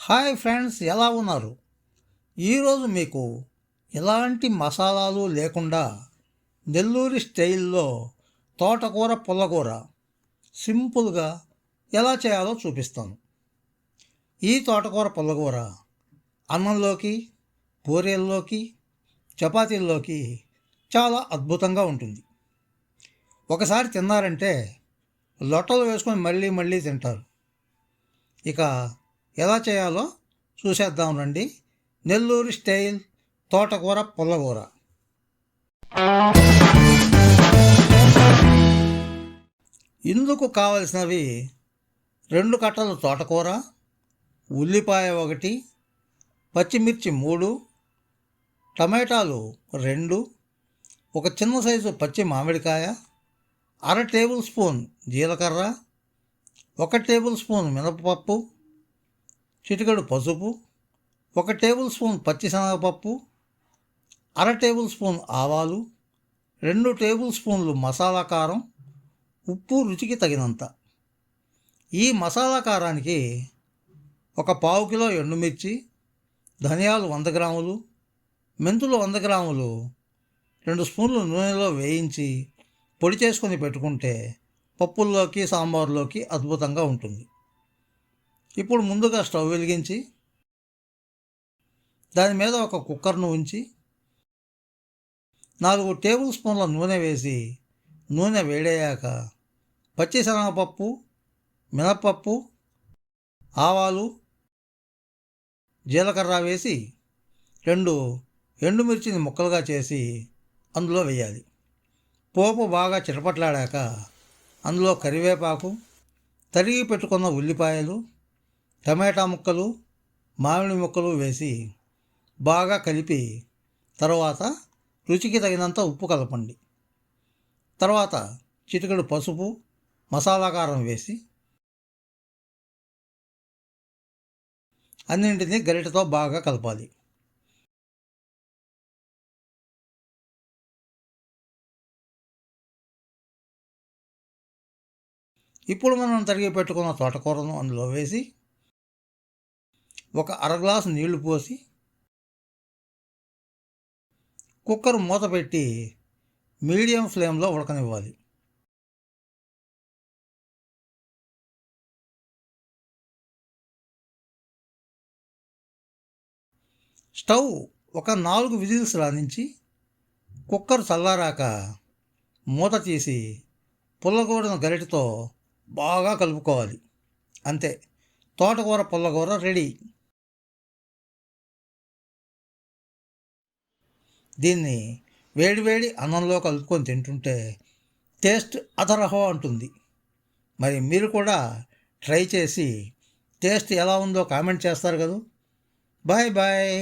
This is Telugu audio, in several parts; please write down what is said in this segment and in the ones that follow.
హాయ్ ఫ్రెండ్స్ ఎలా ఉన్నారు? ఈరోజు మీకు ఎలాంటి మసాలాలు లేకుండా నెల్లూరి స్టైల్లో తోటకూర పుల్లకూర సింపుల్గా ఎలా చేయాలో చూపిస్తాను. ఈ తోటకూర పుల్లకూర అన్నంలోకి పూరీల్లోకి చపాతీల్లోకి చాలా అద్భుతంగా ఉంటుంది. ఒకసారి తిన్నారంటే లొట్టలు వేసుకొని మళ్ళీ మళ్ళీ తింటారు. ఇక ఎలా చేయాలో చూసేద్దాం రండి. నెల్లూరు స్టైల్ తోటకూర పుల్లకూర. ఇందుకు కావలసినవి రెండు కట్టలు తోటకూర ఉల్లిపాయ ఒకటి పచ్చిమిర్చి మూడు టమాటాలు రెండు ఒక చిన్న సైజు పచ్చి మామిడికాయ అర టేబుల్ స్పూన్ జీలకర్ర ఒక టేబుల్ స్పూన్ మినపప్పు చిటికెడు పసుపు ఒక టేబుల్ స్పూన్ పచ్చిశనగపప్పు అర టేబుల్ స్పూన్ ఆవాలు రెండు టేబుల్ స్పూన్లు మసాలా కారం ఉప్పు రుచికి తగినంత. ఈ మసాలా కారానికి ఒక పావు కిలో ఎండుమిర్చి ధనియాలు వంద గ్రాములు మెంతులు వంద గ్రాములు రెండు స్పూన్లు నూనెలో వేయించి పొడి చేసుకొని పెట్టుకుంటే పప్పుల్లోకి సాంబార్లోకి అద్భుతంగా ఉంటుంది. ఇప్పుడు ముందుగా స్టవ్ వెలిగించి దాని మీద ఒక కుక్కర్ను ఉంచి నాలుగు టేబుల్ స్పూన్ల నూనె వేసి నూనె వేడయ్యాక పచ్చిశనగపప్పు మినప్పప్పు ఆవాలు జీలకర్ర వేసి రెండు ఎండుమిర్చిని ముక్కలుగా చేసి అందులో వేయాలి. పోపు బాగా చిటపట్లాడాక అందులో కరివేపాకు తరిగి పెట్టుకున్న ఉల్లిపాయలు టమాటా ముక్కలు మామిడి ముక్కలు వేసి బాగా కలిపి తర్వాత రుచికి తగినంత ఉప్పు కలపండి. తర్వాత చిటికెడు పసుపు మసాలా కారం వేసి అన్నింటినీ గరిటతో బాగా కలపాలి. ఇప్పుడు మనం తరిగి పెట్టుకున్న తోటకూరను అందులో వేసి ఒక అర గ్లాసు నీళ్ళు పోసి కుక్కర్ మూత పెట్టి మీడియం ఫ్లేమ్లో ఉడకనివ్వాలి. స్టవ్ ఒక నాలుగు విజిల్స్ రాణించి కుక్కర్ చల్లారాక మూత తీసి పుల్లగూడను గరిటతో బాగా కలుపుకోవాలి. అంతే. తోటకూర పుల్లకూర రెడీ. దీన్ని వేడివేడి అన్నంలో కలుపుకొని తింటుంటే టేస్ట్ అతరహో అంటుంది. మరి మీరు కూడా ట్రై చేసి టేస్ట్ ఎలా ఉందో కామెంట్ చేస్తారు కదా. Bye bye.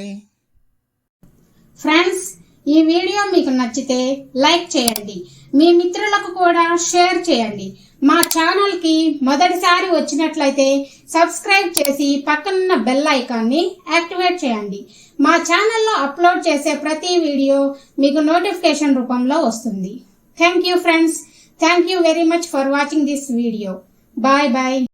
ఫ్రెండ్స్ ఈ వీడియో మీకు నచ్చితే లైక్ చేయండి. మీ మిత్రులకు కూడా షేర్ చేయండి. మా ఛానల్కి మొదటిసారి వచ్చినట్లయితే సబ్స్క్రైబ్ చేసి పక్కనున్న బెల్ ఐకాన్ని యాక్టివేట్ చేయండి. మా ఛానల్లో అప్లోడ్ చేసే ప్రతి వీడియో మీకు నోటిఫికేషన్ రూపంలో వస్తుంది. Thank you friends thank you very much for watching this video bye bye